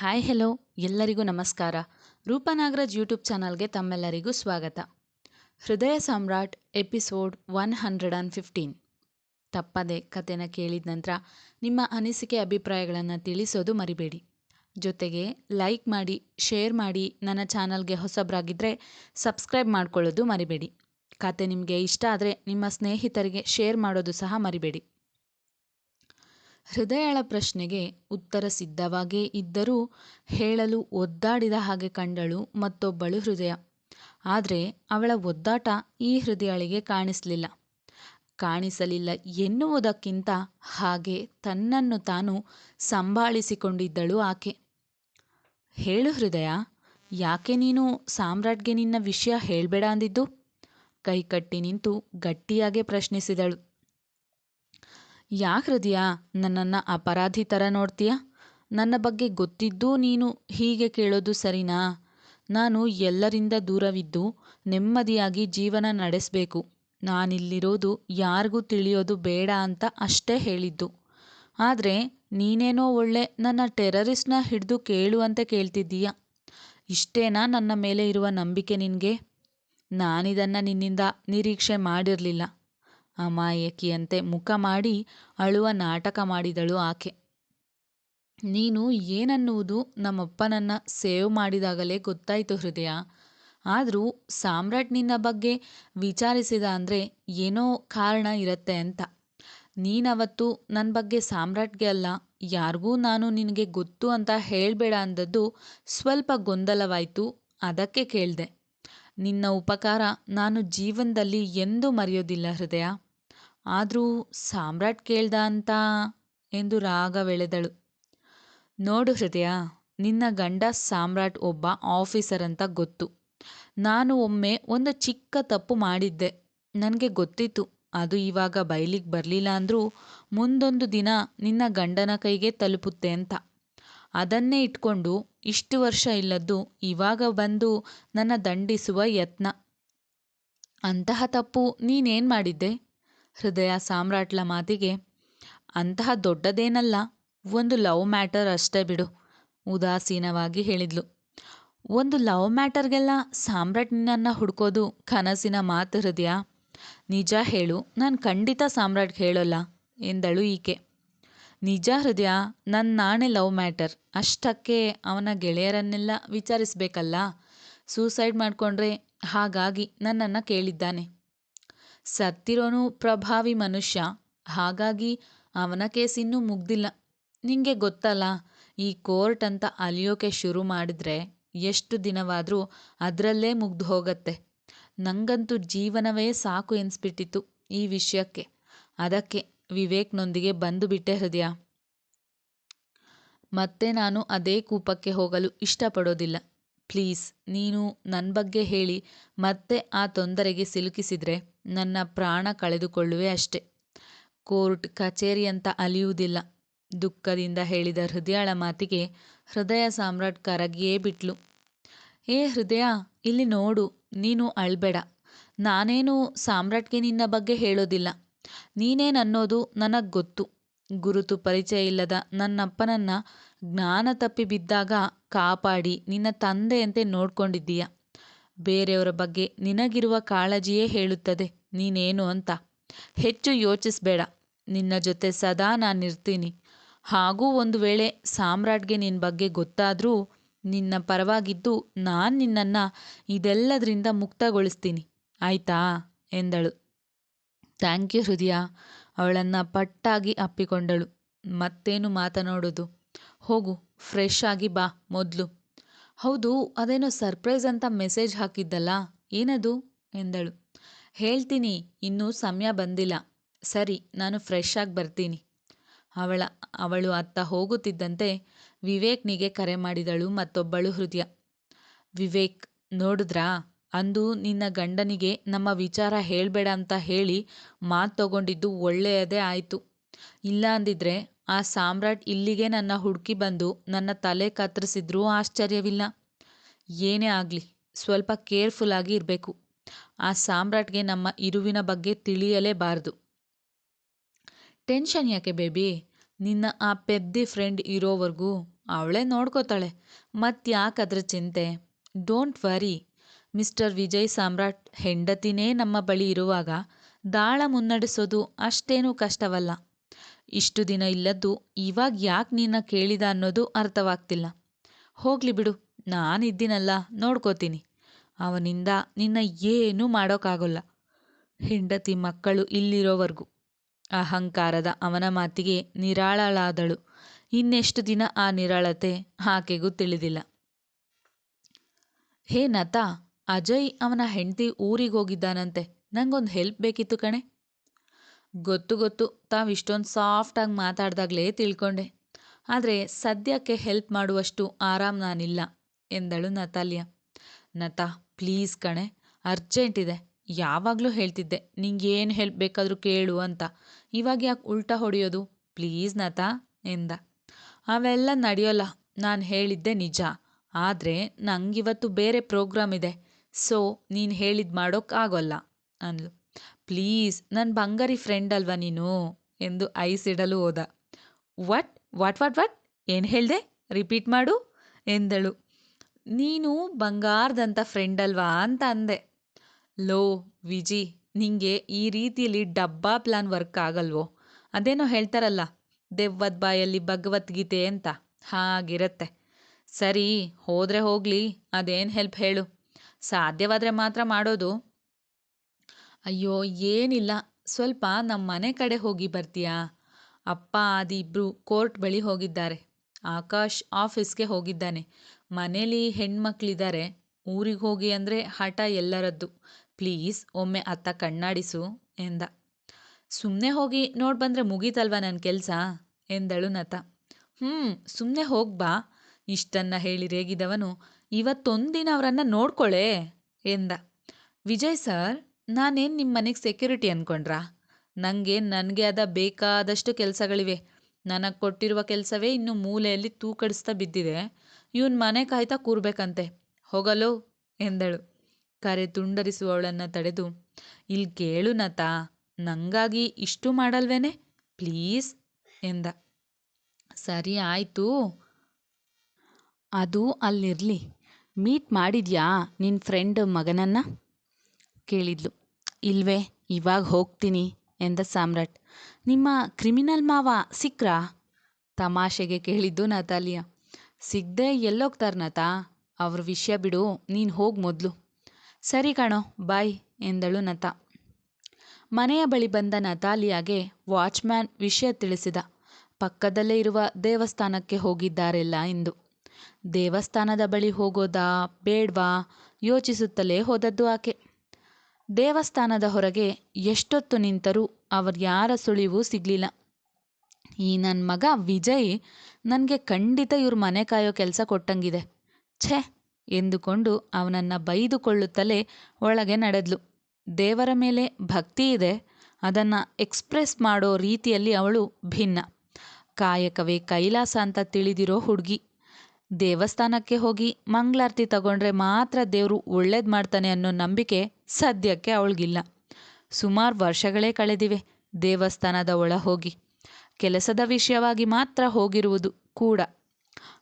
Hi hello ಎಲ್ಲರಿಗೂ ನಮಸ್ಕಾರ. ರೂಪನಾಗರಾಜ್ YouTube ಚಾನಲ್ಗೆ ತಮ್ಮೆಲ್ಲರಿಗೂ ಸ್ವಾಗತ. Hrudaya Samrat episode one hundred and fifteen. ತಪ್ಪದೆ ಕತೆನ ಕೇಳಿದ ನಂತರ ನಿಮ್ಮ ಅನಿಸಿಕೆ ಅಭಿಪ್ರಾಯಗಳನ್ನು ತಿಳಿಸೋದು ಮರಿಬೇಡಿ. ಜೊತೆಗೆ ಲೈಕ್ ಮಾಡಿ ಶೇರ್ ಮಾಡಿ ನನ್ನ ಚಾನಲ್ಗೆ ಹೊಸಬ್ರಾಗಿದ್ದರೆ ಸಬ್ಸ್ಕ್ರೈಬ್ ಮಾಡ್ಕೊಳ್ಳೋದು ಮರಿಬೇಡಿ. ಕತೆ ನಿಮಗೆ ಇಷ್ಟ ಆದರೆ ನಿಮ್ಮ ಸ್ನೇಹಿತರಿಗೆ ಶೇರ್ ಮಾಡೋದು ಸಹ ಮರಿಬೇಡಿ. ಹೃದಯಳ ಪ್ರಶ್ನೆಗೆ ಉತ್ತರ ಸಿದ್ಧವಾಗೇ ಇದ್ದರೂ ಹೇಳಲು ಒದ್ದಾಡಿದ ಹಾಗೆ ಕಂಡಳು ಮತ್ತೊಬ್ಬಳು ಹೃದಯ. ಆದರೆ ಅವಳ ಒದ್ದಾಟ ಈ ಹೃದಯಳಿಗೆ ಕಾಣಿಸಲಿಲ್ಲ. ಕಾಣಿಸಲಿಲ್ಲ ಎನ್ನುವುದಕ್ಕಿಂತ ಹಾಗೆ ತನ್ನನ್ನು ತಾನು ಸಂಭಾಳಿಸಿಕೊಂಡಿದ್ದಳು ಆಕೆ. ಹೇಳು ಹೃದಯ, ಯಾಕೆ ನೀನು ಸಾಮ್ರಾಟ್ಗೆ ನಿನ್ನ ವಿಷಯ ಹೇಳಬೇಡ ಅಂದಿದ್ದು? ಕೈಕಟ್ಟಿ ನಿಂತು ಗಟ್ಟಿಯಾಗೆ ಪ್ರಶ್ನಿಸಿದಳು. ಯಾಕೆ ಹೃದಯ? ನನ್ನನ್ನು ಅಪರಾಧಿ ಥರ ನೋಡ್ತೀಯ? ನನ್ನ ಬಗ್ಗೆ ಗೊತ್ತಿದ್ದೂ ನೀನು ಹೀಗೆ ಕೇಳೋದು ಸರಿನಾ? ನಾನು ಎಲ್ಲರಿಂದ ದೂರವಿದ್ದು ನೆಮ್ಮದಿಯಾಗಿ ಜೀವನ ನಡೆಸಬೇಕು. ನಾನಿಲ್ಲಿರೋದು ಯಾರಿಗೂ ತಿಳಿಯೋದು ಬೇಡ ಅಂತ ಅಷ್ಟೇ ಹೇಳಿದ್ದು. ಆದರೆ ನೀನೇನೋ ಒಳ್ಳೆ ನನ್ನ ಟೆರರಿಸ್ಟ್ನ ಹಿಡಿದು ಕೇಳುವಂತೆ ಕೇಳ್ತಿದ್ದೀಯ? ಇಷ್ಟೇನಾ ನನ್ನ ಮೇಲೆ ಇರುವ ನಂಬಿಕೆ ನಿನಗೆ? ನಾನಿದನ್ನು ನಿನ್ನಿಂದ ನಿರೀಕ್ಷೆ ಮಾಡಿರಲಿಲ್ಲ. ಅಮಾಯಕಿಯಂತೆ ಮುಖ ಮಾಡಿ ಅಳುವ ನಾಟಕ ಮಾಡಿದಳು ಆಕೆ. ನೀನು ಏನನ್ನುವುದು ನಮ್ಮಪ್ಪನನ್ನು ಸೇವ್ ಮಾಡಿದಾಗಲೇ ಗೊತ್ತಾಯಿತು ಹೃದಯ. ಆದರೂ ಸಾಮ್ರಾಟ್ ನಿನ್ನ ಬಗ್ಗೆ ವಿಚಾರಿಸಿದ ಅಂದರೆ ಏನೋ ಕಾರಣ ಇರತ್ತೆ ಅಂತ. ನೀನವತ್ತು ನನ್ನ ಬಗ್ಗೆ ಸಾಮ್ರಾಟ್ಗೆ ಅಲ್ಲ, ಯಾರಿಗೂ ನಾನು ನಿನಗೆ ಗೊತ್ತು ಅಂತ ಹೇಳಬೇಡ ಅಂದದ್ದು ಸ್ವಲ್ಪ ಗೊಂದಲವಾಯಿತು, ಅದಕ್ಕೆ ಕೇಳಿದೆ. ನಿನ್ನ ಉಪಕಾರ ನಾನು ಜೀವನದಲ್ಲಿ ಎಂದೂ ಮರೆಯೋದಿಲ್ಲ ಹೃದಯ. ಆದರೂ ಸಾಮ್ರಾಟ್ ಕೇಳ್ದ ಅಂತ ಎಂದು ರಾಗವೆಳೆದಳು ನೋಡು ಹೃದಯ, ನಿನ್ನ ಗಂಡ ಸಾಮ್ರಾಟ್ ಒಬ್ಬ ಆಫೀಸರ್ ಅಂತ ಗೊತ್ತು. ನಾನು ಒಮ್ಮೆ ಒಂದು ಚಿಕ್ಕ ತಪ್ಪು ಮಾಡಿದ್ದೆ. ನನಗೆ ಗೊತ್ತಿತ್ತು, ಅದು ಇವಾಗ ಬಯಲಿಗೆ ಬರಲಿಲ್ಲ ಅಂದರೂ ಮುಂದೊಂದು ದಿನ ನಿನ್ನ ಗಂಡನ ಕೈಗೆ ತಲುಪುತ್ತೆ ಅಂತ. ಅದನ್ನೇ ಇಟ್ಕೊಂಡು ಇಷ್ಟು ವರ್ಷ ಇಲ್ಲದ್ದು ಇವಾಗ ಬಂದು ನನ್ನ ದಂಡಿಸುವ ಯತ್ನ. ಅಂತಹ ತಪ್ಪು ನೀನೇನು ಮಾಡಿದ್ದೆ? ಹೃದಯ ಸಾಮ್ರಾಟ್ಲ ಮಾತಿಗೆ, ಅಂತಹ ದೊಡ್ಡದೇನಲ್ಲ, ಒಂದು ಲವ್ ಮ್ಯಾಟರ್ ಅಷ್ಟೇ ಬಿಡು, ಉದಾಸೀನವಾಗಿ ಹೇಳಿದ್ಲು. ಒಂದು ಲವ್ ಮ್ಯಾಟರ್ಗೆಲ್ಲ ಸಾಮ್ರಾಟ್ ನಿನ್ನನ್ನು ಹುಡ್ಕೋದು ಕನಸಿನ ಮಾತು ಹೃದಯ? ನಿಜ ಹೇಳು, ನಾನು ಖಂಡಿತ ಸಾಮ್ರಾಟ್ಗೆ ಹೇಳೋಲ್ಲ, ಎಂದಳು ಈಕೆ. ನಿಜ ಹೃದಯ ನನ್ನ ನಾಣೆ ಲವ್ ಮ್ಯಾಟರ್, ಅಷ್ಟಕ್ಕೆ ಅವನ ಗೆಳೆಯರನ್ನೆಲ್ಲ ವಿಚಾರಿಸ್ಬೇಕಲ್ಲ? ಸೂಸೈಡ್ ಮಾಡಿಕೊಂಡ್ರೆ ಹಾಗಾಗಿ ನನ್ನನ್ನು ಕೇಳಿದ್ದಾನೆ. ಸತ್ತಿರೋನು ಪ್ರಭಾವಿ ಮನುಷ್ಯ. ಹಾಗಾಗಿ ಅವನ ಕೇಸ್ ಇನ್ನೂ ಮುಗ್ದಿಲ್ಲ. ನಿಂಗೆ ಗೊತ್ತಲ್ಲ, ಈ ಕೋರ್ಟ್ ಅಂತ ಅಲಿಯೋಕೆ ಶುರು ಮಾಡಿದ್ರೆ ಎಷ್ಟು ದಿನವಾದರೂ ಅದರಲ್ಲೇ ಮುಗ್ದು ಹೋಗತ್ತೆ. ನಂಗಂತೂ ಜೀವನವೇ ಸಾಕು ಎನಿಸ್ಬಿಟ್ಟಿತ್ತು ಈ ವಿಷಯಕ್ಕೆ. ಅದಕ್ಕೆ ವಿವೇಕ್ನೊಂದಿಗೆ ಬಂದು ಬಿಟ್ಟೆ ಹೃದಯ. ಮತ್ತೆ ನಾನು ಅದೇ ಕೂಪಕ್ಕೆ ಹೋಗಲು ಇಷ್ಟಪಡೋದಿಲ್ಲ. ಪ್ಲೀಸ್, ನೀನು ನನ್ನ ಬಗ್ಗೆ ಹೇಳಿ, ಮತ್ತೆ ಆ ತೊಂದರೆಗೆ ಸಿಲುಕಿಸಿದರೆ ನನ್ನ ಪ್ರಾಣ ಕಳೆದುಕೊಳ್ಳುವೆ ಅಷ್ಟೆ. ಕೋರ್ಟ್, ಕಚೇರಿ ಅಂತ ಅಲಿಯುವುದಿಲ್ಲ. ದುಃಖದಿಂದ ಹೇಳಿದ ಹೃದಯಳ ಮಾತಿಗೆ ಹೃದಯ ಸಾಮ್ರಾಟ್ ಕರಗಿಯೇ ಬಿಟ್ಲು. ಏ ಹೃದಯ, ಇಲ್ಲಿ ನೋಡು, ನೀನು ಅಳ್ಬೇಡ. ನಾನೇನು ಸಾಮ್ರಾಟ್ಗೆ ನಿನ್ನ ಬಗ್ಗೆ ಹೇಳೋದಿಲ್ಲ. ನೀನೇನನ್ನೋದು ನನಗೆ ಗೊತ್ತು. ಗುರುತು ಪರಿಚಯ ಇಲ್ಲದ ನನ್ನಪ್ಪನನ್ನು ಜ್ಞಾನ ತಪ್ಪಿ ಬಿದ್ದಾಗ ಕಾಪಾಡಿ ನಿನ್ನ ತಂದೆಯಂತೆ ನೋಡ್ಕೊಂಡಿದ್ದೀಯ? ಬೇರೆಯವರ ಬಗ್ಗೆ ನಿನಗಿರುವ ಕಾಳಜಿಯೇ ಹೇಳುತ್ತದೆ, ನೀನೇನು ಅಂತ. ಹೆಚ್ಚು ಯೋಚಿಸ್ಬೇಡ, ನಿನ್ನ ಜೊತೆ ಸದಾ ನಾನಿರ್ತೀನಿ ಹಾಗೂ ಒಂದು ವೇಳೆ ಸಾಮ್ರಾಟ್ಗೆ ನಿನ್ನ ಬಗ್ಗೆ ಗೊತ್ತಾದರೂ ನಿನ್ನ ಪರವಾಗಿದ್ದು ನಾನು ನಿನ್ನನ್ನು ಇದೆಲ್ಲದರಿಂದ ಮುಕ್ತಗೊಳಿಸ್ತೀನಿ, ಆಯ್ತಾ? ಎಂದಳು. ಥ್ಯಾಂಕ್ ಯು, ಹೃದಯ. ಅವಳನ್ನು ಪಟ್ಟಾಗಿ ಅಪ್ಪಿಕೊಂಡಳು. ಮತ್ತೇನು ಮಾತನಾಡೋದು? ಹೋಗು ಫ್ರೆಶ್ ಆಗಿ ಬಾ ಮೊದಲು. ಹೌದು, ಅದೇನೋ ಸರ್ಪ್ರೈಸ್ ಅಂತ ಮೆಸೇಜ್ ಹಾಕಿದ್ದಲ್ಲ? ಏನದು? ಎಂದಳು. ಹೇಳ್ತೀನಿ, ಇನ್ನೂ ಸಮಯ ಬಂದಿಲ್ಲ. ಸರಿ, ನಾನು ಫ್ರೆಶ್ ಆಗಿ ಬರ್ತೀನಿ. ಅವಳ, ಅವಳು ಅತ್ತ ಹೋಗುತ್ತಿದ್ದಂತೆ ವಿವೇಕ್ನಿಗೆ ಕರೆ ಮಾಡಿದಳು ಮತ್ತೊಬ್ಬಳು ಹೃದಯ. ವಿವೇಕ್, ನೋಡಿದ್ರಾ? ಅಂದು ನಿನ್ನ ಗಂಡನಿಗೆ ನಮ್ಮ ವಿಚಾರ ಹೇಳಬೇಡ ಅಂತ ಹೇಳಿ ಮಾತು ತಗೊಂಡಿದ್ದು ಒಳ್ಳೆಯದೇ ಆಯಿತು. ಇಲ್ಲ ಅಂದಿದ್ರೆ ಆ ಸಾಮ್ರಾಟ್ ಇಲ್ಲಿಗೆ ನನ್ನ ಹುಡುಕಿ ಬಂದು ನನ್ನ ತಲೆ ಕತ್ತರಿಸಿದ್ರೂ ಆಶ್ಚರ್ಯವಿಲ್ಲ. ಏನೇ ಆಗಲಿ, ಸ್ವಲ್ಪ ಕೇರ್ಫುಲ್ ಆಗಿ ಇರಬೇಕು. ಆ ಸಾಮ್ರಾಟ್ಗೆ ನಮ್ಮ ಇರುವಿನ ಬಗ್ಗೆ ತಿಳಿಯಲೇಬಾರದು. ಟೆನ್ಷನ್ ಯಾಕೆ ಬೇಬಿ? ನಿನ್ನ ಆ ಪೆದ್ದಿ ಫ್ರೆಂಡ್ ಇರೋವರೆಗೂ ಅವಳೇ ನೋಡ್ಕೋತಾಳೆ. ಮತ್ತ್ಯಾಕದ್ರ ಚಿಂತೆ? Don't worry. Mister Vijay Samrat ಹೆಂಡತಿನೇ ನಮ್ಮ ಬಳಿ ಇರುವಾಗ ದಾಳ ಮುನ್ನಡೆಸೋದು ಅಷ್ಟೇನೂ ಕಷ್ಟವಲ್ಲ. ಇಷ್ಟು ದಿನ ಇಲ್ಲದ್ದು ಇವಾಗ ಯಾಕೆ ನಿನ್ನ ಕೇಳಿದ ಅನ್ನೋದು ಅರ್ಥವಾಗ್ತಿಲ್ಲ. ಹೋಗ್ಲಿ ಬಿಡು ನಾನಿದ್ದೀನಲ್ಲ ನೋಡ್ಕೋತೀನಿ. ಅವನಿಂದ ನಿನ್ನ ಏನೂ ಮಾಡೋಕ್ಕಾಗೋಲ್ಲ. ಹೆಂಡತಿ ಮಕ್ಕಳು ಇಲ್ಲಿರೋವರೆಗೂ. ಅಹಂಕಾರದ ಅವನ ಮಾತಿಗೆ ನಿರಾಳಳಾದಳು. ಇನ್ನೆಷ್ಟು ದಿನ ಆ ನಿರಾಳತೆ ಆಕೆಗೂ ತಿಳಿದಿಲ್ಲ. ಹೇ ನತಾ, ಅಜಯ್ ಅವನ ಹೆಂಡತಿ ಊರಿಗೆ ಹೋಗಿದ್ದಾನಂತೆ. ನಂಗೊಂದು ಹೆಲ್ಪ್ ಬೇಕಿತ್ತು ಕಣೆ. ಗೊತ್ತು ಗೊತ್ತು. ತಾವು ಇಷ್ಟೊಂದು ಸಾಫ್ಟಾಗಿ ಮಾತಾಡ್ದಾಗಲೇ ತಿಳ್ಕೊಂಡೆ. ಆದರೆ ಸದ್ಯಕ್ಕೆ ಹೆಲ್ಪ್ ಮಾಡುವಷ್ಟು ಆರಾಮ್ ನಾನಿಲ್ಲ, ಎಂದಳು ನತಾಲಿಯಾ. ನತಾ, ಪ್ಲೀಸ್ ಕಣೆ, ಅರ್ಜೆಂಟ್ ಇದೆ. ಯಾವಾಗಲೂ ಹೇಳ್ತಿದ್ದೆ, ನಿಂಗೇನು ಹೆಲ್ಪ್ ಬೇಕಾದರೂ ಕೇಳು ಅಂತ. ಇವಾಗ ಯಾಕೆ ಉಲ್ಟಾ ಹೊಡೆಯೋದು? ಪ್ಲೀಸ್ ನತಾ, ಎಂದ. ಅವೆಲ್ಲ ನಡೆಯೋಲ್ಲ, ನಾನು ಹೇಳಿದ್ದೆ ನಿಜ. ಆದರೆ ನಂಗಿವತ್ತು ಬೇರೆ ಪ್ರೋಗ್ರಾಮ್ ಇದೆ. ಸೊ, ನೀನು ಹೇಳಿದ್ದು ಮಾಡೋಕ್ಕಾಗೋಲ್ಲ ಅಂದ್ಲು. ಪ್ಲೀಸ್ ನನ್ನ ಬಂಗಾರಿ ಫ್ರೆಂಡ್ ಅಲ್ವಾ ನೀನು? ಎಂದು ಐಸಿಡಲು ಹೋದ. ವಟ್ ವಾಟ್ ವಾಟ್ ವಾಟ್ ಏನು ಹೇಳಿದೆ? ರಿಪೀಟ್ ಮಾಡು, ಎಂದಳು. ನೀನು ಬಂಗಾರದಂತ ಫ್ರೆಂಡ್ ಅಲ್ವಾ ಅಂತ ಅಂದೆ. ಲೋ, ವಿಜಿ, ನಿಂಗೆ ಈ ರೀತಿಯಲ್ಲಿ ಡಬ್ಬಾ ಪ್ಲಾನ್ ವರ್ಕ್ ಆಗಲ್ವೋ? ಅದೇನೋ ಹೇಳ್ತಾರಲ್ಲ, ದೆವ್ವದ ಬಾಯಲ್ಲಿ ಭಗವದ್ಗೀತೆ ಅಂತ. ಹಾಗಿರತ್ತೆ. ಸರಿ, ಹೋದರೆ ಹೋಗಲಿ, ಅದೇನು ಹೆಲ್ಪ್ ಹೇಳು. ಸಾಧ್ಯವಾದರೆ ಮಾತ್ರ ಮಾಡೋದು. ಅಯ್ಯೋ, ಏನಿಲ್ಲ. ಸ್ವಲ್ಪ ನಮ್ಮ ಮನೆ ಕಡೆ ಹೋಗಿ ಬರ್ತೀಯಾ? ಅಪ್ಪ ಆದಿ ಇಬ್ಬರು ಕೋರ್ಟ್ ಬಳಿ ಹೋಗಿದ್ದಾರೆ. ಆಕಾಶ್ ಆಫೀಸ್ಗೆ ಹೋಗಿದ್ದಾನೆ. ಮನೇಲಿ ಹೆಣ್ಮಕ್ಳಿದ್ದಾರೆ ಊರಿಗೆ ಹೋಗಿ ಅಂದರೆ ಹಠ ಎಲ್ಲರದ್ದು. ಪ್ಲೀಸ್ ಒಮ್ಮೆ ಅತ್ತ ಕಣ್ಣಾಡಿಸು ಎಂದ. ಸುಮ್ಮನೆ ಹೋಗಿ ನೋಡ್ಬಂದ್ರೆ ಬಂದರೆ ಮುಗೀತಲ್ವ ನನ್ನ ಕೆಲಸ? ಎಂದಳು ನತ ಹ್ಞೂ ಸುಮ್ಮನೆ ಹೋಗ್ಬಾ ಇಷ್ಟನ್ನ ಹೇಳಿ ರೇಗಿದವನು ಇವತ್ತೊಂದಿನ ಅವರನ್ನು ನೋಡ್ಕೊಳ್ಳೆ ಎಂದ. ವಿಜಯ್ ಸರ್ ನಾನೇನು ನಿಮ್ಮ ಮನೆಗೆ ಸೆಕ್ಯೂರಿಟಿ ಅಂದ್ಕೊಂಡ್ರಾ ನನಗೆ ನನಗೆ ಆದ ಬೇಕಾದಷ್ಟು ಕೆಲಸಗಳಿವೆ. ನನಗೆ ಕೊಟ್ಟಿರುವ ಕೆಲಸವೇ ಇನ್ನು ಮೂಲೆಯಲ್ಲಿ ತೂಕಡಿಸ್ತಾ ಬಿದ್ದಿದೆ. ಇವನ್ ಮನೆ ಕಾಯ್ತಾ ಕೂರ್ಬೇಕಂತೆ. ಹೋಗಲು? ಎಂದಳು. ಕರೆ ತುಂಡರಿಸುವವಳನ್ನು ತಡೆದು ಇಲ್ಲಿ ಕೇಳು ನತಾ, ನಂಗಾಗಿ ಇಷ್ಟು ಮಾಡಲ್ವೇನೆ? ಪ್ಲೀಸ್? ಎಂದ. ಸರಿ ಆಯಿತು. ಅದು ಅಲ್ಲಿರಲಿ. ಮೀಟ್ ಮಾಡಿದ್ಯಾ ನಿನ್ನ ಫ್ರೆಂಡ್ ಮಗನನ್ನು? ಕೇಳಿದ್ಲು. ಇಲ್ವೇ, ಇವಾಗ ಹೋಗ್ತೀನಿ ಎಂದ ಸಾಮ್ರಾಟ್. ನಿಮ್ಮ ಕ್ರಿಮಿನಲ್ ಮಾವ ಸಿಕ್ರಾ? ತಮಾಷೆಗೆ ಕೇಳಿದ್ದು ನತಾಲಿಯ. ಸಿಗದೆ ಎಲ್ಲೋಗ್ತಾರೆ ನತಾ? ಅವ್ರ ವಿಷಯ ಬಿಡು, ನೀನು ಹೋಗಿ ಮೊದಲು. ಸರಿ ಕಣೋ, ಬಾಯ್ ಎಂದಳು ನತಾ. ಮನೆಯ ಬಳಿ ಬಂದ ನತಾಲಿಯಾಗೆ ವಾಚ್ಮ್ಯಾನ್ ವಿಷಯ ತಿಳಿಸಿದ. ಪಕ್ಕದಲ್ಲೇ ಇರುವ ದೇವಸ್ಥಾನಕ್ಕೆ ಹೋಗಿದ್ದಾರೆಲ್ಲ ಎಂದು. ದೇವಸ್ಥಾನದ ಬಳಿ ಹೋಗೋದಾ ಬೇಡ್ವಾ ಯೋಚಿಸುತ್ತಲೇ ಹೋದದ್ದು ಆಕೆ. ದೇವಸ್ಥಾನದ ಹೊರಗೆ ಎಷ್ಟೊತ್ತು ನಿಂತರೂ ಯಾರ ಸುಳಿವೂ ಸಿಗಲಿಲ್ಲ. ಈ ನನ್ನ ಮಗ ವಿಜಯ್ ನನಗೆ ಖಂಡಿತ ಇವ್ರ ಮನೆ ಕಾಯೋ ಕೆಲಸ ಕೊಟ್ಟಂಗಿದೆ. ಛೇ! ಎಂದುಕೊಂಡು ಅವನನ್ನು ಬೈದುಕೊಳ್ಳುತ್ತಲೇ ಒಳಗೆ ನಡೆದ್ಲು. ದೇವರ ಮೇಲೆ ಭಕ್ತಿ ಇದೆ, ಅದನ್ನು ಎಕ್ಸ್ಪ್ರೆಸ್ ಮಾಡೋ ರೀತಿಯಲ್ಲಿ ಅವಳು ಭಿನ್ನ. ಕಾಯಕವೇ ಕೈಲಾಸ ಅಂತ ತಿಳಿದಿರೋ ಹುಡುಗಿ. ದೇವಸ್ಥಾನಕ್ಕೆ ಹೋಗಿ ಮಂಗಳಾರತಿ ತಗೊಂಡ್ರೆ ಮಾತ್ರ ದೇವರು ಒಳ್ಳೇದು ಮಾಡ್ತಾನೆ ಅನ್ನೋ ನಂಬಿಕೆ ಸದ್ಯಕ್ಕೆ ಅವಳಿಗಿಲ್ಲ. ಸುಮಾರು ವರ್ಷಗಳೇ ಕಳೆದಿವೆ ದೇವಸ್ಥಾನದ ಒಳ ಹೋಗಿ. ಕೆಲಸದ ವಿಷಯವಾಗಿ ಮಾತ್ರ ಹೋಗಿರುವುದು ಕೂಡ.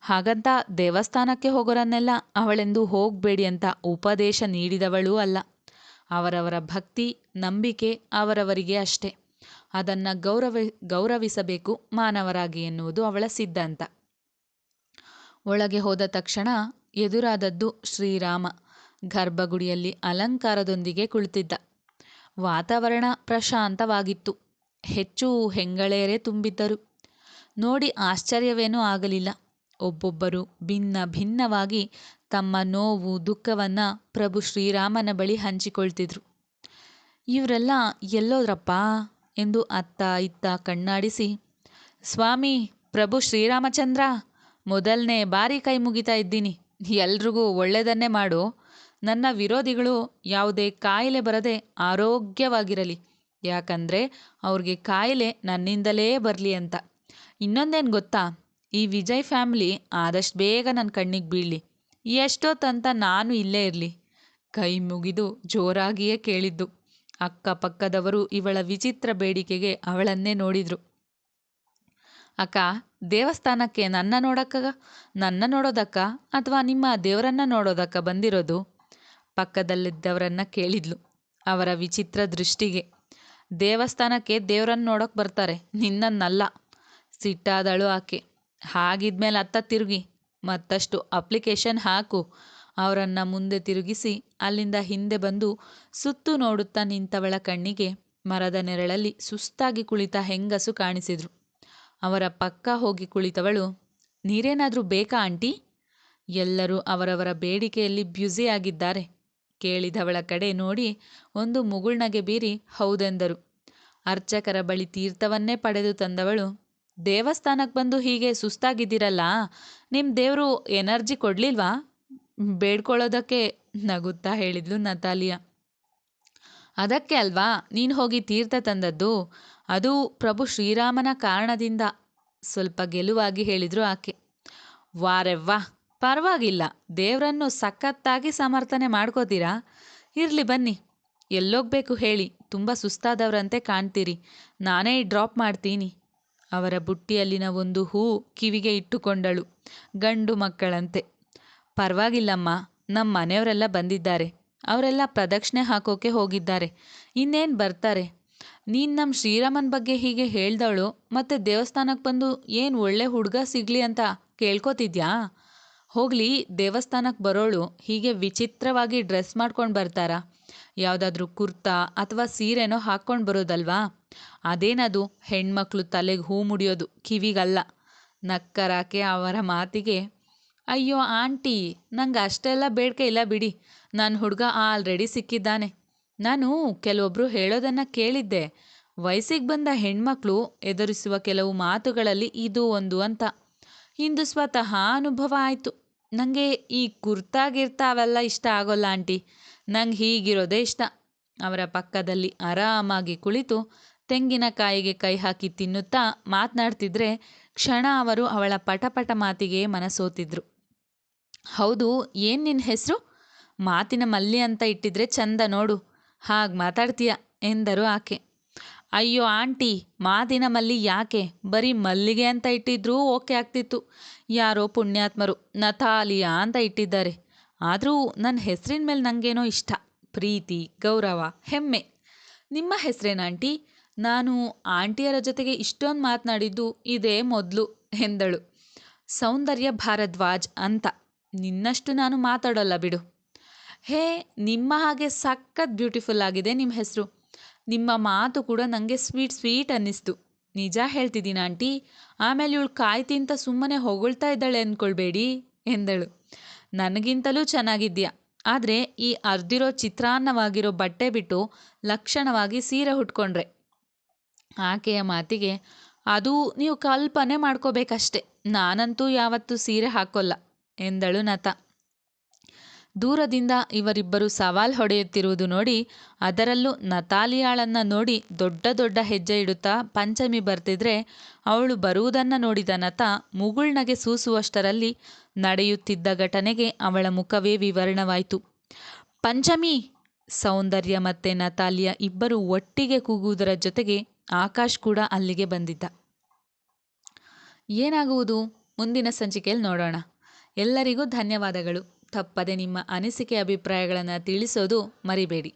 ಹಾಗಂತ ದೇವಸ್ಥಾನಕ್ಕೆ ಹೋಗೋರನ್ನೆಲ್ಲ ಅವಳೆಂದು ಹೋಗಬೇಡಿ ಅಂತ ಉಪದೇಶ ನೀಡಿದವಳೂ ಅಲ್ಲ. ಅವರವರ ಭಕ್ತಿ, ನಂಬಿಕೆ ಅವರವರಿಗೆ ಅಷ್ಟೇ. ಅದನ್ನು ಗೌರವ, ಗೌರವಿಸಬೇಕು ಮಾನವರಾಗಿ ಎನ್ನುವುದು ಅವಳ ಸಿದ್ಧಾಂತ. ಒಳಗೆ ಹೋದ ತಕ್ಷಣ ಎದುರಾದದ್ದು ಶ್ರೀರಾಮ. ಗರ್ಭಗುಡಿಯಲ್ಲಿ ಅಲಂಕಾರದೊಂದಿಗೆ ಕುಳಿತಿದ್ದ. ವಾತಾವರಣ ಪ್ರಶಾಂತವಾಗಿತ್ತು. ಹೆಚ್ಚು ಹೆಂಗಳೆಯರೇ ತುಂಬಿದ್ದರು. ನೋಡಿ ಆಶ್ಚರ್ಯವೇನೂ ಆಗಲಿಲ್ಲ. ಒಬ್ಬೊಬ್ಬರು ಭಿನ್ನ ಭಿನ್ನವಾಗಿ ತಮ್ಮ ನೋವು, ದುಃಖವನ್ನು ಪ್ರಭು ಶ್ರೀರಾಮನ ಬಳಿ ಹಂಚಿಕೊಳ್ತಿದ್ರು. ಇವರೆಲ್ಲ ಎಲ್ಲೋದ್ರಪ್ಪ? ಎಂದು ಅತ್ತ ಇತ್ತ ಕಣ್ಣಾಡಿಸಿ, ಸ್ವಾಮಿ, ಪ್ರಭು ಶ್ರೀರಾಮಚಂದ್ರ ಮೊದಲನೇ ಬಾರಿ ಕೈ ಮುಗಿತಾ ಇದ್ದೀನಿ. ಎಲ್ರಿಗೂ ಒಳ್ಳೆಯದನ್ನೇ ಮಾಡು. ನನ್ನ ವಿರೋಧಿಗಳು ಯಾವುದೇ ಕಾಯಿಲೆ ಬರದೆ ಆರೋಗ್ಯವಾಗಿರಲಿ. ಯಾಕಂದರೆ ಅವ್ರಿಗೆ ಕಾಯಿಲೆ ನನ್ನಿಂದಲೇ ಬರಲಿ ಅಂತ. ಇನ್ನೊಂದೇನು ಗೊತ್ತಾ? ಈ ವಿಜಯ್ ಫ್ಯಾಮಿಲಿ ಆದಷ್ಟು ಬೇಗ ನನ್ನ ಕಣ್ಣಿಗೆ ಬೀಳಲಿ. ಎಷ್ಟೊತ್ತಂತ ನಾನು ಇಲ್ಲೇ ಇರಲಿ. ಕೈ ಮುಗಿದು ಜೋರಾಗಿಯೇ ಕೇಳಿದ್ದು. ಅಕ್ಕಪಕ್ಕದವರು ಇವಳ ವಿಚಿತ್ರ ಬೇಡಿಕೆಗೆ ಅವಳನ್ನೇ ನೋಡಿದ್ರು. ಅಕ್ಕ ದೇವಸ್ಥಾನಕ್ಕೆ ನನ್ನ ನೋಡಕ್ಕ ನನ್ನ ನೋಡೋದಕ್ಕ ಅಥವಾ ನಿಮ್ಮ ದೇವರನ್ನ ನೋಡೋದಕ್ಕ ಬಂದಿರೋದು? ಪಕ್ಕದಲ್ಲಿದ್ದವರನ್ನ ಕೇಳಿದ್ಲು ಅವರ ವಿಚಿತ್ರ ದೃಷ್ಟಿಗೆ. ದೇವಸ್ಥಾನಕ್ಕೆ ದೇವರನ್ನ ನೋಡೋಕೆ ಬರ್ತಾರೆ, ನಿನ್ನನ್ನಲ್ಲ, ಸಿಟ್ಟಾದಳು ಆಕೆ. ಹಾಗಿದ್ಮೇಲೆ ಅತ್ತ ತಿರುಗಿ, ಮತ್ತಷ್ಟು ಅಪ್ಲಿಕೇಶನ್ ಹಾಕು, ಅವರನ್ನು ಮುಂದೆ ತಿರುಗಿಸಿ ಅಲ್ಲಿಂದ ಹಿಂದೆ ಬಂದು ಸುತ್ತು ನೋಡುತ್ತಾ ನಿಂತವಳ ಕಣ್ಣಿಗೆ ಮರದ ನೆರಳಲ್ಲಿ ಸುಸ್ತಾಗಿ ಕುಳಿತ ಹೆಂಗಸು ಕಾಣಿಸಿದ್ರು. ಅವರ ಪಕ್ಕ ಹೋಗಿ ಕುಳಿತವಳು, ನೀರೇನಾದರೂ ಬೇಕಾ ಆಂಟಿ? ಎಲ್ಲರೂ ಅವರವರ ಬೇಡಿಕೆಯಲ್ಲಿ ಬ್ಯುಸಿಯಾಗಿದ್ದಾರೆ ಕೇಳಿದವಳ ಕಡೆ ನೋಡಿ ಒಂದು ಮುಗುಳ್ನಗೆ ಬೀರಿ, ಹೌದೆಂದರು. ಅರ್ಚಕರ ಬಳಿ ತೀರ್ಥವನ್ನೇ ಪಡೆದು ತಂದವಳು. ದೇವಸ್ಥಾನಕ್ಕೆ ಬಂದು ಹೀಗೆ ಸುಸ್ತಾಗಿದ್ದೀರಲ್ಲ ನಿಮ್ಮ ದೇವರು ಎನರ್ಜಿ ಕೊಡಲಿಲ್ವಾ? ಬೇಡ್ಕೊಳ್ಳೋದಕ್ಕೆ, ನಗುತ್ತಾ ಹೇಳಿದ್ಲು ನತಾಲಿಯಾ. ಅದಕ್ಕೆ ಅಲ್ವಾ, ನೀನು ಹೋಗಿ ತೀರ್ಥ ತಂದದ್ದು? ಅದು ಪ್ರಭು ಶ್ರೀರಾಮನ ಕಾರಣದಿಂದ ಸ್ವಲ್ಪ ಗೆಲುವಾಗಿ ಹೇಳಿದ್ರು ಆಕೆ. ವಾರೆವ್ವಾ, ಪರವಾಗಿಲ್ಲ, ದೇವರನ್ನು ಸಖತ್ತಾಗಿ ಸಮರ್ಥನೆ ಮಾಡ್ಕೋತೀರಾ? ಇರಲಿ ಬನ್ನಿ, ಎಲ್ಲೋಗ್ಬೇಕು ಹೇಳಿ, ತುಂಬ ಸುಸ್ತಾದವರಂತೆ ಕಾಣ್ತೀರಿ, ನಾನೇ ಡ್ರಾಪ್ ಮಾಡ್ತೀನಿ. ಅವರ ಬುಟ್ಟಿಯಲ್ಲಿನ ಒಂದು ಹೂ ಕಿವಿಗೆ ಇಟ್ಟುಕೊಂಡಳು, ಗಂಡು ಮಕ್ಕಳಂತೆ. ಪರವಾಗಿಲ್ಲಮ್ಮ ನಮ್ಮ ಮನೆಯವರೆಲ್ಲ ಬಂದಿದ್ದಾರೆ, ಅವರೆಲ್ಲ ಪ್ರದಕ್ಷಿಣೆ ಹಾಕೋಕೆ ಹೋಗಿದ್ದಾರೆ, ಇನ್ನೇನು ಬರ್ತಾರೆ? ನೀನು ನಮ್ಮ ಶ್ರೀರಾಮನ ಬಗ್ಗೆ ಹೀಗೆ ಹೇಳ್ದವಳು ಮತ್ತೆ ದೇವಸ್ಥಾನಕ್ಕೆ ಬಂದು ಏನು ಒಳ್ಳೆ ಹುಡುಗ ಸಿಗಲಿ ಅಂತ ಕೇಳ್ಕೊತಿದ್ಯಾ? ಹೋಗಲಿ ದೇವಸ್ಥಾನಕ್ಕೆ ಬರೋಳು, ಹೀಗೆ ವಿಚಿತ್ರವಾಗಿ ಡ್ರೆಸ್ ಮಾಡ್ಕೊಂಡು ಬರ್ತಾರಾ. ಯಾವುದಾದ್ರೂ ಕುರ್ತಾ ಅಥವಾ ಸೀರೆನೋ ಹಾಕ್ಕೊಂಡು ಬರೋದಲ್ವಾ? ಅದೇನದು, ಹೆಣ್ಮಕ್ಳು ತಲೆಗೆ ಹೂ ಮುಡಿಯೋದು ಕಿವಿಗಲ್ಲ. ನಕ್ಕರಾಕೆ ಅವರ ಮಾತಿಗೆ, ಅಯ್ಯೋ, ಆಂಟಿ, ನಂಗೆ ಅಷ್ಟೆಲ್ಲ ಬೇಡಿಕೆ ಇಲ್ಲ ಬಿಡಿ. ನನ್ನ ಹುಡುಗ ಆಲ್ರೆಡಿ ಸಿಕ್ಕಿದ್ದಾನೆ. ನಾನು ಕೆಲವೊಬ್ಬರು ಹೇಳೋದನ್ನು ಕೇಳಿದ್ದೆ. ವಯಸ್ಸಿಗೆ ಬಂದ ಹೆಣ್ಮಕ್ಳು ಎದುರಿಸುವ ಕೆಲವು ಮಾತುಗಳಲ್ಲಿ ಇದು ಒಂದು ಅಂತ. ಇಂದು ಸ್ವತಃ ಅನುಭವ ಆಯಿತು. ನನಗೆ ಈ ಕುರ್ತಾ ಗಿರ್ತಾ ಅವೆಲ್ಲ ಇಷ್ಟ ಆಗೋಲ್ಲ ಆಂಟಿ. ನಂಗೆ ಹೀಗಿರೋದೇ ಇಷ್ಟ. ಅವರ ಪಕ್ಕದಲ್ಲಿ ಆರಾಮಾಗಿ ಕುಳಿತು ತೆಂಗಿನಕಾಯಿಗೆ ಕೈ ಹಾಕಿ ತಿನ್ನುತ್ತಾ ಮಾತನಾಡ್ತಿದ್ರೆ ಕ್ಷಣ ಅವರು ಅವಳ ಪಟಪಟ ಮಾತಿಗೆ ಮನಸೋತಿದ್ರು. ಹೌದು, ಏನು ನಿನ್ನ ಹೆಸರು? ಮಾತಿನ ಮಲ್ಲಿ ಅಂತ ಇಟ್ಟಿದ್ರೆ ಚಂದ ನೋಡು. ಹಾಗೆ ಮಾತಾಡ್ತೀಯ ಎಂದರು ಆಕೆ. ಅಯ್ಯೋ ಆಂಟಿ ಮಾತಿನ ಮಲ್ಲಿ ಯಾಕೆ? ಬರೀ ಮಲ್ಲಿಗೆ ಅಂತ ಇಟ್ಟಿದ್ರೂ ಓಕೆ ಆಗ್ತಿತ್ತು. ಯಾರೋ ಪುಣ್ಯಾತ್ಮರು ನತಾಲಿಯಾ ಅಂತ ಇಟ್ಟಿದ್ದಾರೆ. ಆದರೂ ನನ್ನ ಹೆಸರಿನ ಮೇಲೆ ನನಗೇನೋ ಇಷ್ಟ. ಪ್ರೀತಿ, ಗೌರವ, ಹೆಮ್ಮೆ. ನಿಮ್ಮ ಹೆಸರೇನ ಆಂಟಿ? ನಾನು ಆಂಟಿಯರ ಜೊತೆಗೆ ಇಷ್ಟೊಂದು ಮಾತನಾಡಿದ್ದು ಇದೇ ಮೊದಲು ಎಂದಳು. ಸೌಂದರ್ಯ ಭಾರದ್ವಾಜ್ ಅಂತ. ನಿನ್ನಷ್ಟು ನಾನು ಮಾತಾಡೋಲ್ಲ ಬಿಡು. ಹೇ, ನಿಮ್ಮ ಹಾಗೆ ಸಖತ್ ಬ್ಯೂಟಿಫುಲ್ ಆಗಿದೆ ನಿಮ್ಮ ಹೆಸರು. ನಿಮ್ಮ ಮಾತು ಕೂಡ ನನಗೆ ಸ್ವೀಟ್ ಸ್ವೀಟ್ ಅನ್ನಿಸ್ತು. ನಿಜ ಹೇಳ್ತಿದ್ದೀನಿ ಆಂಟಿ? ಆಮೇಲೆ ಇವಳು ಕಾಯ್ತಿಂತ ಸುಮ್ಮನೆ ಹೊಗಳ್ತಾ ಇದ್ದಾಳೆ ಅಂದ್ಕೊಳ್ಬೇಡಿ ಎಂದಳು. ನನಗಿಂತಲೂ ಚೆನ್ನಾಗಿದ್ಯಾ ಆದರೆ ಈ ಅರ್ದಿರೋ ಚಿತ್ರಾನ್ನವಾಗಿರೋ ಬಟ್ಟೆ ಬಿಟ್ಟು ಲಕ್ಷಣವಾಗಿ ಸೀರೆ ಉಟ್ಕೊಂಡ್ರೆ. ಆಕೆಯ ಮಾತಿಗೆ, ಅದು ನೀವು ಕಲ್ಪನೆ ಮಾಡ್ಕೋಬೇಕಷ್ಟೆ. ನಾನಂತೂ ಯಾವತ್ತೂ ಸೀರೆ ಹಾಕೋಲ್ಲ, ಎಂದಳು ನತ ದೂರದಿಂದ ಇವರಿಬ್ಬರು ಸವಾಲ್ ಹೊಡೆಯುತ್ತಿರುವುದು ನೋಡಿ ಅದರಲ್ಲೂ ನತಾಲಿಯಾಳನ್ನ ನೋಡಿ ದೊಡ್ಡ ದೊಡ್ಡ ಹೆಜ್ಜೆ ಇಡುತ್ತಾ ಪಂಚಮಿ ಬರ್ತಿದ್ರೆ ಅವಳು ಬರುವುದನ್ನ ನೋಡಿದ ನತ ಮುಗುಳ್ನಗೆ ಸೂಸುವಷ್ಟರಲ್ಲಿ ನಡೆಯುತ್ತಿದ್ದ ಘಟನೆಗೆ ಅವಳ ಮುಖವೇ ವಿವರಣವಾಯಿತು. ಪಂಚಮಿ! ಸೌಂದರ್ಯ ಮತ್ತೆ ನತಾಲಿಯ ಇಬ್ಬರು ಒಟ್ಟಿಗೆ ಕೂಗುವುದರ ಜೊತೆಗೆ ಆಕಾಶ್ ಕೂಡ ಅಲ್ಲಿಗೆ ಬಂದಿದ್ದ. ಏನಾಗುವುದು? ಮುಂದಿನ ಸಂಚಿಕೆಯಲ್ಲಿ ನೋಡೋಣ. ಎಲ್ಲರಿಗೂ ಧನ್ಯವಾದಗಳು. ತಪ್ಪದೆ ನಿಮ್ಮ ಅನಿಸಿಕೆ ಅಭಿಪ್ರಾಯಗಳನ್ನು ತಿಳಿಸೋದು ಮರಿಬೇಡಿ.